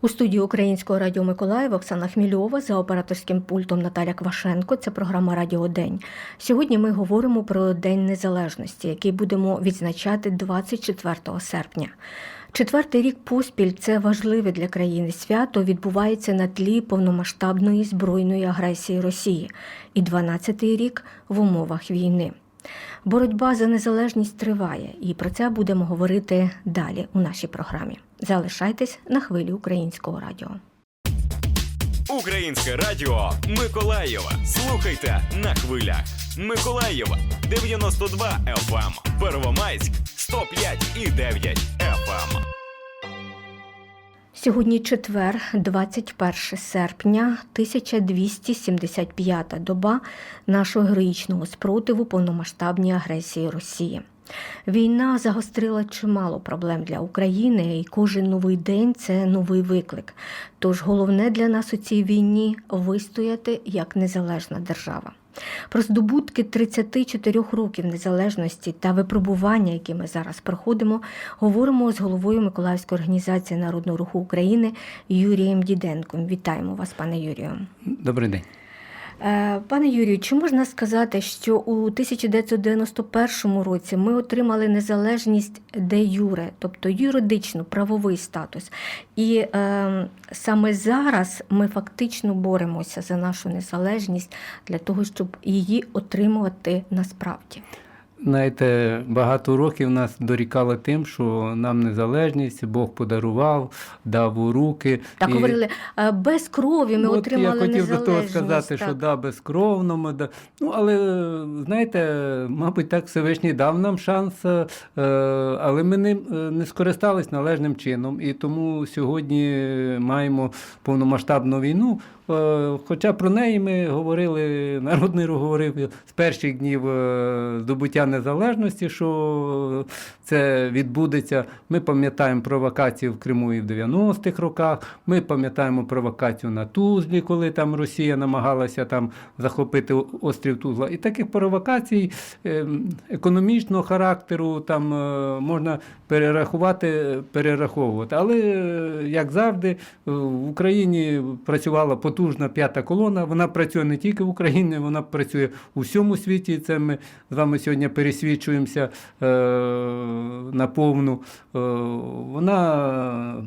У студії Українського радіо Миколаїв Оксана Хмільова за операторським пультом Наталя Квашенко. Це програма Радіо День. Сьогодні ми говоримо про День Незалежності, який будемо відзначати 24 серпня. Четвертий рік поспіль це важливе для країни свято відбувається на тлі повномасштабної збройної агресії Росії, і 12-й рік в умовах війни. Боротьба за незалежність триває, і про це будемо говорити далі у нашій програмі. Залишайтесь на хвилі українського радіо. Українське радіо Миколаєва. Слухайте на хвилях. Миколаєва 92 FM. Первомайськ 105 і 9 FM. Сьогодні четвер, 21 серпня, 1275 доба нашого героїчного спротиву повномасштабній агресії Росії. Війна загострила чимало проблем для України, і кожен новий день це новий виклик. Тож головне для нас у цій війні вистояти як незалежна держава. Про здобутки 34 років незалежності та випробування, які ми зараз проходимо, говоримо з головою Миколаївської організації Народного руху України Юрієм Діденком. Вітаємо вас, пане Юрію. Добрий день. Е, Пане Юрію, чи можна сказати, що у 1991 році ми отримали незалежність де юре, тобто юридичну правовий статус, і е, саме зараз ми фактично боремося за нашу незалежність для того, щоб її отримувати насправді? Знаєте, багато років нас дорікали тим, що нам незалежність Бог подарував, дав у руки. Так І говорили, е, без крові ми от отримали Я хотів до того сказати, так. що да, безкровно ми да. Ну, але знаєте, мабуть, так Всевишній дав нам шанс, е, але ми не, не скористались належним чином. І тому сьогодні маємо повномасштабну війну. Е, Хоча про неї ми говорили, народний рух говорив з перших днів е, здобуття незалежності, що це відбудеться. Ми пам'ятаємо провокації в Криму і в 90-х роках. Ми пам'ятаємо провокацію на Тузлі, коли там Росія намагалася там захопити острів Тузла. І таких провокацій е, економічного характеру там можна перерахувати, перераховувати. Але як завжди, в Україні працювала потужна п'ята колона. Вона працює не тільки в Україні, вона працює у всьому світі. Це ми з вами сьогодні пересвідчуємося е, наповну. Е, вона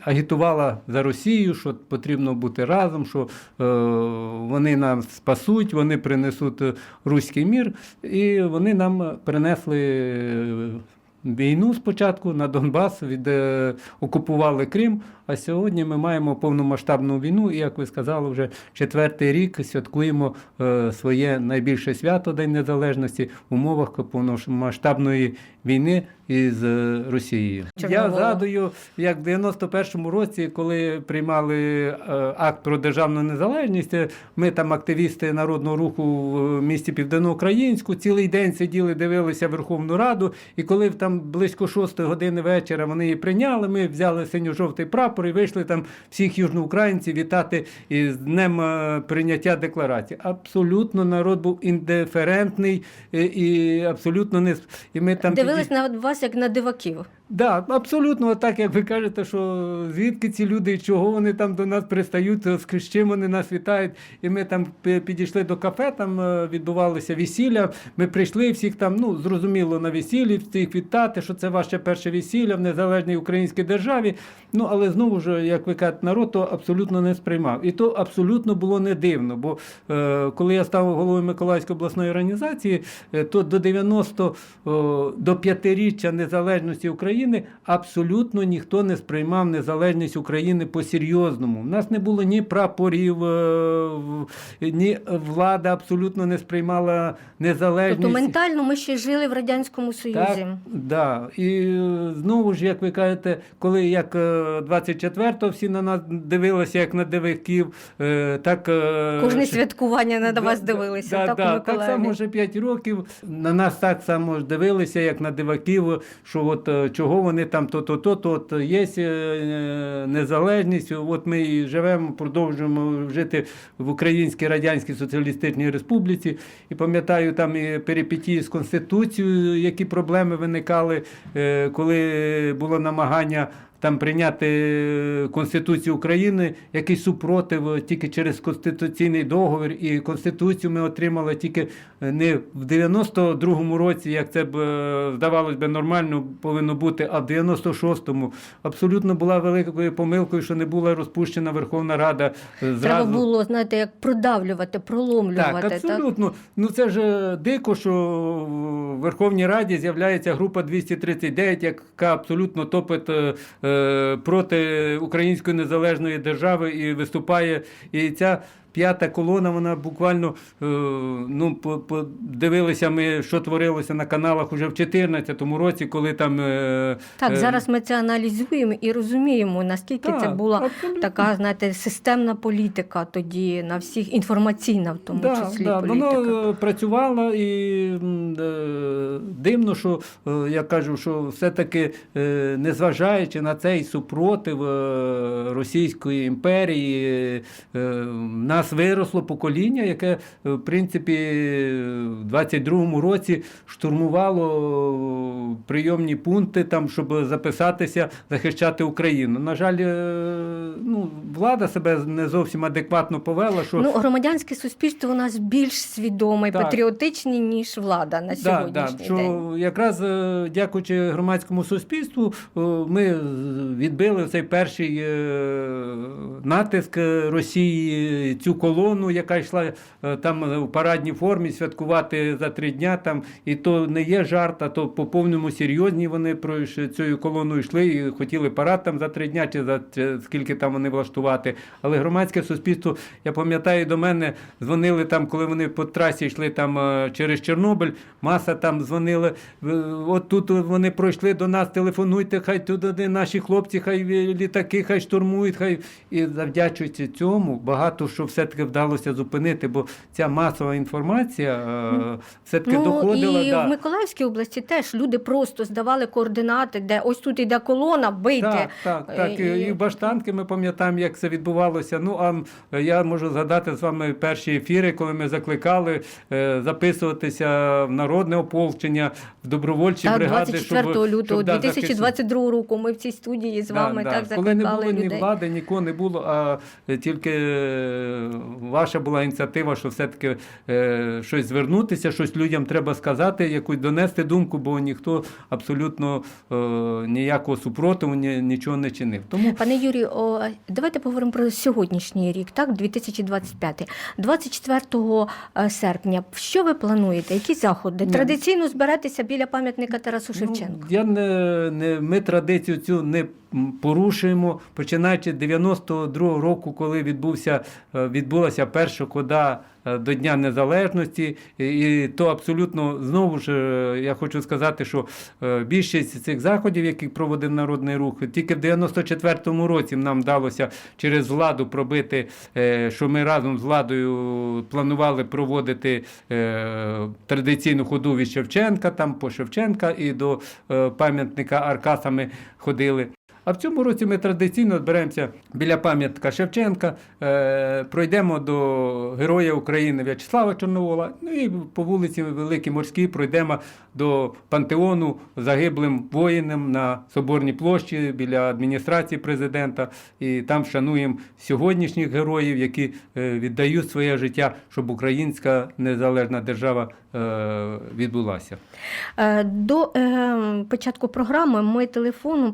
агітувала за Росію, що потрібно бути разом, що е, вони нас спасуть, вони принесуть руський мір, і вони нам принесли. Війну спочатку на Донбас від е, окупували Крим. А сьогодні ми маємо повномасштабну війну, і як ви сказали, вже четвертий рік святкуємо е, своє найбільше свято День Незалежності в умовах повномасштабної війни із е, Росією. Я згадую, як в 91-му році, коли приймали е, акт про державну незалежність, ми там активісти народного руху в місті Південноукраїнську цілий день сиділи, дивилися Верховну Раду. І коли там близько 6 години вечора вони її прийняли, ми взяли синьо-жовтий прапор і вийшли там всіх южноукраїнців вітати із днем е, прийняття декларації. Абсолютно народ був індиферентний е, і абсолютно не і ми там Дивились тоді- на вас як на диваків. Да, абсолютно так, як ви кажете, що звідки ці люди, чого вони там до нас пристають, з чим вони нас вітають. І ми там підійшли до кафе, там е, відбувалося весілля. Ми прийшли всіх там, ну зрозуміло, на весіллі, всіх вітати, що це ваше перше весілля в незалежній українській державі. Ну але знову ж, як ви кажете, народ то абсолютно не сприймав. І то абсолютно було не дивно. Бо е, коли я став головою Миколаївської обласної організації, е, то до 90 о, до п'ятиріччя незалежності України абсолютно ніхто не сприймав незалежність України по-серйозному. У нас не було ні прапорів, е, ні влада абсолютно не сприймала незалежність. Тобто ментально ми ще жили в Радянському Союзі. Так, да. І е, знову ж, як ви кажете, коли як е, 24-го всі на нас дивилися, як на дивиків, е, так е, Кожне святкування на Да, вас дивилися. да, так, да, у так само вже 5 років. На нас так само дивилися, як на диваків, що от е, чого вони там то-то, то-то, от є е, незалежність. От ми живемо, продовжуємо жити в Українській Радянській Соціалістичній Республіці. І пам'ятаю там і перипетії з Конституцією, які проблеми виникали, е, коли було намагання там прийняти Конституцію України, якийсь супротив е, тільки через конституційний договір. І Конституцію ми отримали тільки е, не в 92-му році, як це б е, здавалось би нормально повинно бути, а в 96-му абсолютно була великою помилкою, що не була розпущена Верховна Рада е, зразу. Треба було, знаєте, як продавлювати, проломлювати. Так, абсолютно. Ну це ж е, дико, що в Верховній Раді з'являється група 239, яка абсолютно топить е, е, проти української незалежної держави і виступає. І ця п'ята колона, вона буквально е, ну, подивилися ми, що творилося на каналах уже в 2014 році, коли там. е, Так, е, зараз ми це аналізуємо і розуміємо, наскільки це була абсолютно. така, знаєте, системна політика тоді на всіх інформаційна, в тому Да, числі да, політика. Воно працювало і дивно, що я кажу, що все-таки, незважаючи на цей супротив Російської імперії, в нас виросло покоління, яке, е, в принципі, в 22-му році штурмувало прийомні пункти, там, щоб записатися, захищати Україну. На жаль, е, ну, влада себе не зовсім адекватно повела. Що Ну, громадянське суспільство у нас більш свідоме і патріотичне, ніж влада на Да, сьогоднішній да, що день. якраз е, дякуючи громадському суспільству, е, ми відбили цей перший е, натиск е, Росії, цю колону, яка йшла е, там е, в парадній формі святкувати за три дня. Там і то не є жарт, а то по повному серйозні вони про цією колоною йшли і хотіли парад там за три дня, чи за скільки там вони влаштувати. Але громадське суспільство, я пам'ятаю, до мене дзвонили там, коли вони по трасі йшли там е, через Чорнобиль. Маса там дзвонили. е, От тут вони пройшли до нас, телефонуйте, хай туди наші хлопці, хай літаки, хай штурмують, хай і завдячуючи цьому, багато що все-таки вдалося зупинити, бо ця масова інформація е, все-таки Ну доходила. і да. в Миколаївській області теж люди просто здавали координати, де ось тут йде колона, бийте. Так, так, так. І, І- в Баштанки ми пам'ятаємо, як це відбувалося. Ну, а я можу згадати з вами перші ефіри, коли ми закликали е, записуватися в народне ополчення, в добровольчі Так, бригади. 24 щоб, лютого щоб, да, 2022 року ми в цій студії з вами Да, так да. Коли не закликали було ні влади, нікого не було, а е, тільки е, ваша була ініціатива, що все-таки е, щось звернутися, щось людям треба сказати, якусь донести думку, бо ніхто абсолютно е, ніякого супротиву, ні, нічого не чинив. Тому Пане Юрію, о, давайте поговоримо про сьогоднішній рік, так, 2025. 24 е, серпня. Що ви плануєте? Які заходи? Традиційно зберетеся біля пам'ятника Тарасу Шевченку. Ну, я не, не, ми традицію цю не порушуємо. Починаючи з 92-го року, коли відбувся, е, відбулася перша кода е, до Дня Незалежності, і, то абсолютно знову ж е, я хочу сказати, що більшість цих заходів, які проводив народний рух, тільки в 94-му році нам вдалося через владу пробити, що ми разом з владою планували проводити традиційну ходу від Шевченка, там по Шевченка і до пам'ятника Аркаса ми ходили. А в цьому році ми традиційно зберемося біля пам'ятника Шевченка, е, пройдемо до Героя України В'ячеслава Чорновола, ну і по вулиці Великій Морській пройдемо до пантеону загиблим воїнам на Соборній площі біля адміністрації президента. І там шануємо сьогоднішніх героїв, які е, віддають своє життя, щоб українська незалежна держава е, відбулася. Е, До е, початку програми ми телефоном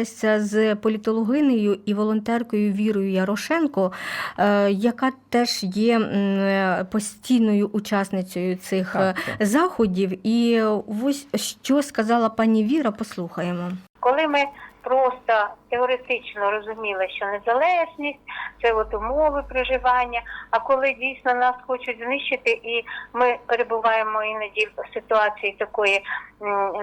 поспілкувалися з політологинею і волонтеркою Вірою Ярошенко, е, яка теж є е, постійною учасницею цих Так, так. заходів. І ось що сказала пані Віра, послухаємо. Коли ми просто теоретично розуміли, що незалежність це от умови проживання. А коли дійсно нас хочуть знищити, і ми перебуваємо іноді в ситуації такої,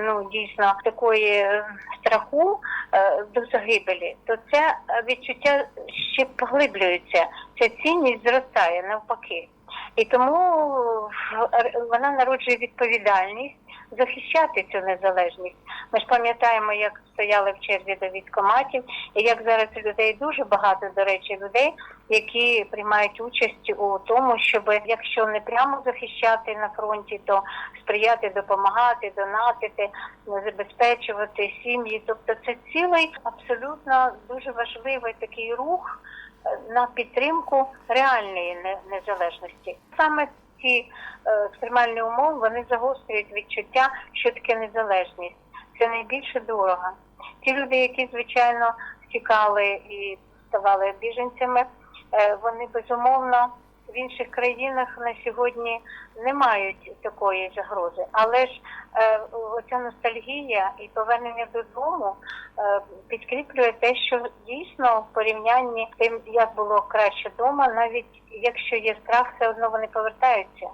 ну дійсно такої е, страху е, до загибелі, то це відчуття ще поглиблюється. Ця цінність зростає навпаки. І тому е, вона народжує відповідальність захищати цю незалежність. Ми ж пам'ятаємо, як стояли в черзі до військоматів, і як зараз людей дуже багато, до речі, людей, які приймають участь у тому, щоб якщо не прямо захищати на фронті, то сприяти, допомагати, донатити, забезпечувати сім'ї. Тобто це цілий абсолютно дуже важливий такий рух на підтримку реальної не- незалежності. Саме ці екстремальні умови вони загострюють відчуття, що таке незалежність. Це найбільше дорого. Ті люди, які звичайно втікали і ставали біженцями, е, вони безумовно в інших країнах на сьогодні не мають такої загрози. Але ж е, оця ностальгія і повернення додому е, підкріплює те, що дійсно в порівнянні з тим, як було краще вдома, навіть якщо є страх, все одно вони повертаються.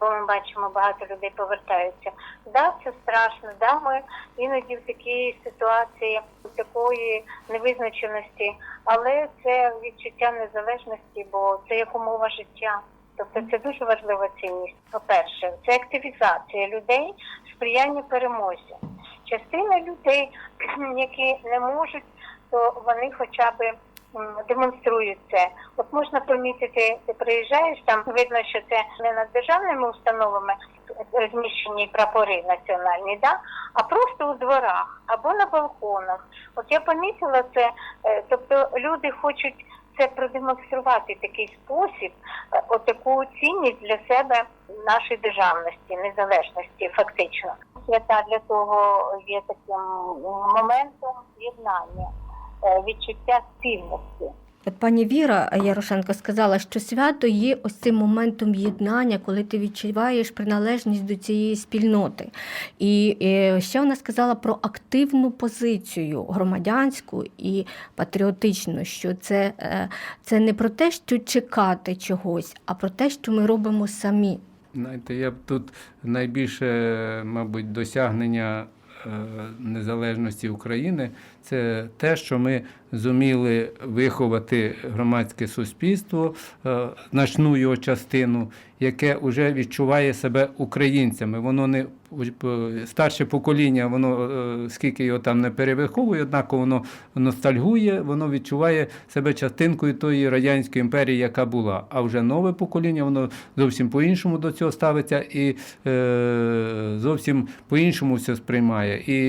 Бо ми бачимо, багато людей повертаються. Да, це страшно. Да, ми іноді в такій ситуації такої невизначеності, але це відчуття незалежності, бо це як умова життя. Тобто це дуже важлива цінність. По-перше, це активізація людей, сприяння перемозі. Частина людей, які не можуть, то вони хоча б м, демонструють це. От можна помітити, ти приїжджаєш, там видно, що це не над державними установами розміщені прапори національні, да? а просто у дворах або на балконах. От я помітила це, е, тобто люди хочуть це продемонструвати такий спосіб, е, отаку цінність для себе нашої державності, незалежності, фактично. Свята для того є таким моментом єднання, е, відчуття спільності. От пані Віра Ярошенко сказала, що свято є ось цим моментом єднання, коли ти відчуваєш приналежність до цієї спільноти. І е, ще вона сказала про активну позицію громадянську і патріотичну, що це, е, це не про те, що чекати чогось, а про те, що ми робимо самі. Знаєте, я б тут найбільше, мабуть, досягнення е, незалежності України це те, що ми зуміли виховати громадське суспільство, е, значну його частину, яке вже відчуває себе українцями. Воно не старше покоління, воно е, скільки його там не перевиховує, однак воно ностальгує, воно відчуває себе частинкою тої радянської імперії, яка була. А вже нове покоління, воно зовсім по-іншому до цього ставиться і е, зовсім по-іншому все сприймає. І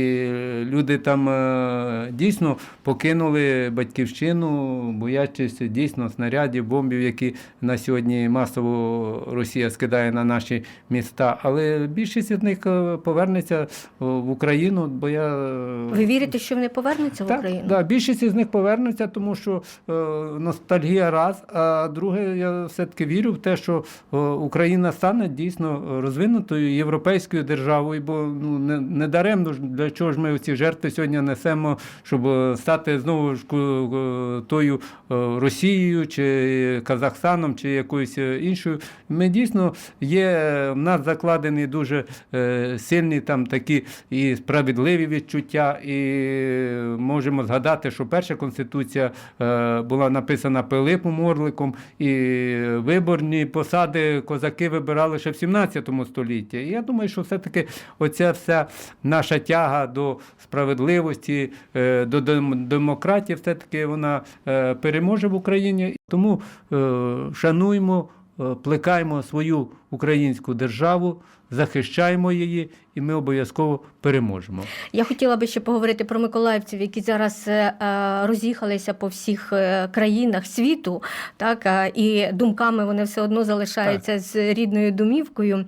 люди там е, дійсно покинули батьківщину, боячись дійсно снарядів, бомбів, які на сьогодні масово Росія скидає на наші міста. Але більшість з них е, повернеться в Україну, бо я е, Ви вірите, що вони повернуться в Україну? Да, більшість із них повернуться, тому що е, ностальгія раз. А друге, я все-таки вірю в те, що е, Україна стане дійсно розвинутою європейською державою, бо ну не, не даремно для чого ж ми ці жертви сьогодні несемо, щоб е, стати знову ж тою е, Росією чи Казахстаном, чи якоюсь е, іншою. Ми дійсно є в нас закладені дуже сильні там такі і справедливі відчуття, і можемо згадати, що перша конституція була написана Пилипом Орликом, і виборні посади козаки вибирали ще в 17 столітті. І я думаю, що все-таки оця вся наша тяга до справедливості, до дем- демократії, все-таки вона е, переможе в Україні. Тому е, шануємо, е, плекаємо свою українську державу, захищаємо її, і ми обов'язково переможемо. Я хотіла би ще поговорити про миколаївців, які зараз е, е, роз'їхалися по всіх е, країнах світу, так і думками вони все одно залишаються з рідною домівкою.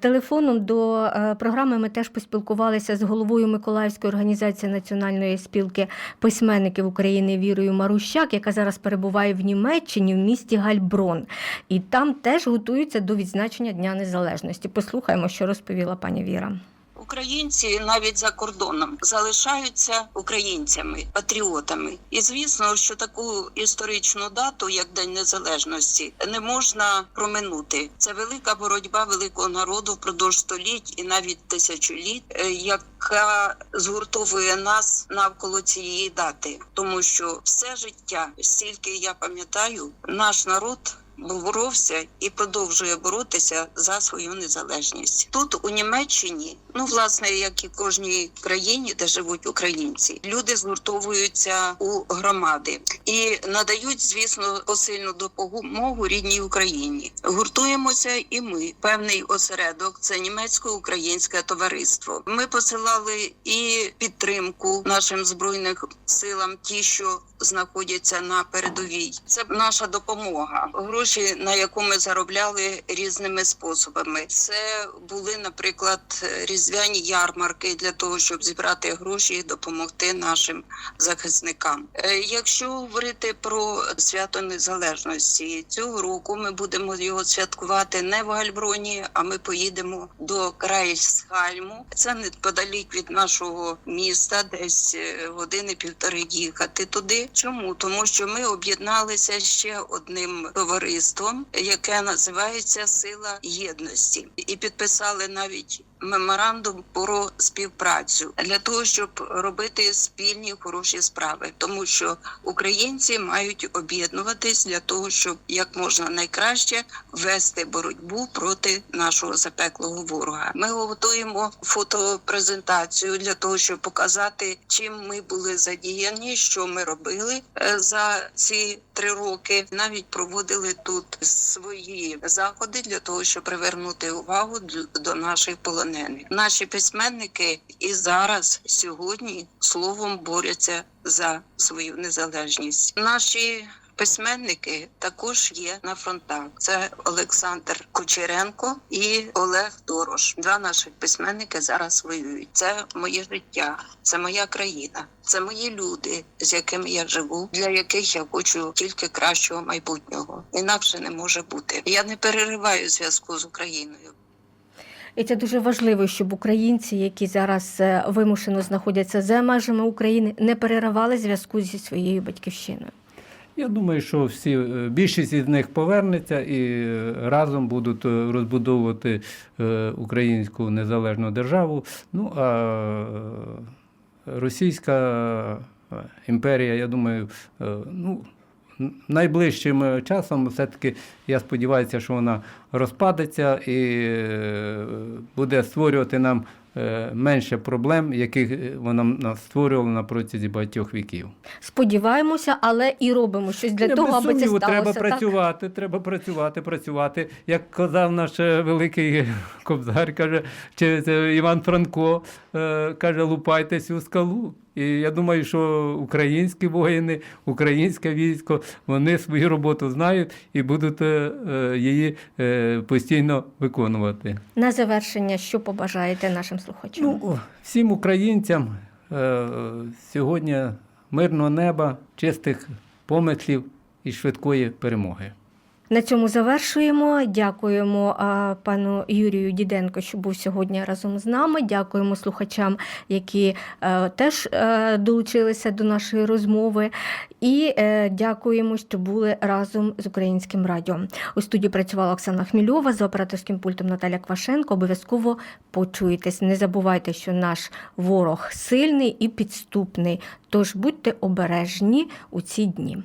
Телефоном до програми ми теж поспілкувалися з головою Миколаївської організації Національної спілки письменників України Вірою Марущак, яка зараз перебуває в Німеччині в місті Гальброн. І там теж готуються до відзначення Дня Незалежності. Послухаємо, що розповіла пані Віра. Українці навіть за кордоном залишаються українцями, патріотами. І звісно, що таку історичну дату, як День Незалежності, не можна проминути. Це велика боротьба великого народу впродовж століть і навіть тисячоліть, е, яка згуртовує нас навколо цієї дати, тому що все життя, стільки я пам'ятаю, наш народ боровся і продовжує боротися за свою незалежність. Тут у Німеччині, ну власне, як і кожній країні, де живуть українці, люди згуртовуються у громади і надають, звісно, посильну допомогу рідній Україні. Гуртуємося, і ми певний осередок це німецько-українське товариство. Ми посилали і підтримку нашим збройним силам, ті, що знаходяться на передовій. Це наша допомога. Гроші, на яку ми заробляли різними способами. Це були, наприклад, різдвяні ярмарки для того, щоб зібрати гроші і допомогти нашим захисникам. Е, Якщо говорити про свято незалежності, цього року ми будемо його святкувати не в Гальброні, а ми поїдемо до Крайсхальму. Це неподалік від нашого міста, десь е, години півтори їхати туди. Чому? Тому що ми об'єдналися ще одним товариством, яке називається Сила єдності, і підписали навіть меморандум про співпрацю для того, щоб робити спільні хороші справи, тому що українці мають об'єднуватись для того, щоб як можна найкраще вести боротьбу проти нашого запеклого ворога. Ми готуємо фотопрезентацію для того, щоб показати, чим ми були задіяні, що ми робили е, за ці три роки. Навіть проводили тут свої заходи для того, щоб привернути увагу до наших полонених. Наші письменники і зараз сьогодні словом борються за свою незалежність. Наші Письменники також є на фронтах. Це Олександр Кучеренко і Олег Дорош. Два наших письменники зараз воюють. Це моє життя, це моя країна, це мої люди, з якими я живу, для яких я хочу тільки кращого майбутнього. Інакше не може бути. Я не перериваю зв'язку з Україною. І це дуже важливо, щоб українці, які зараз е, вимушено знаходяться за межами України, не переривали зв'язку зі своєю батьківщиною. Я думаю, що всі е, більшість із них повернеться і е, разом будуть е, розбудовувати українську незалежну державу. Ну а російська імперія, я думаю, ну. Найближчим часом все-таки я сподіваюся, що вона розпадеться і буде створювати нам менше проблем, яких е, вона нас створювала на протязі багатьох віків. Сподіваємося, але і робимо щось для Я того, без аби це сталося. треба так? працювати, треба працювати, працювати. Як казав наш е, великий кобзар, каже, чи Іван Франко, е, каже, лупайтесь у скалу. І я думаю, що українські воїни, українське військо, вони свою роботу знають і будуть е, е, її е, постійно виконувати. На завершення, що побажаєте нашим слухачам? Ну, всім українцям сьогодні мирного неба, чистих помислів і швидкої перемоги. На цьому завершуємо. Дякуємо пану Юрію Діденко, що був сьогодні разом з нами. Дякуємо слухачам, які е, теж е, долучилися до нашої розмови. І е, дякуємо, що були разом з українським радіо. У студії працювала Оксана Хмільова за операторським пультом Наталя Квашенко. Обов'язково почуєтесь. Не забувайте, що наш ворог сильний і підступний. Тож будьте обережні у ці дні.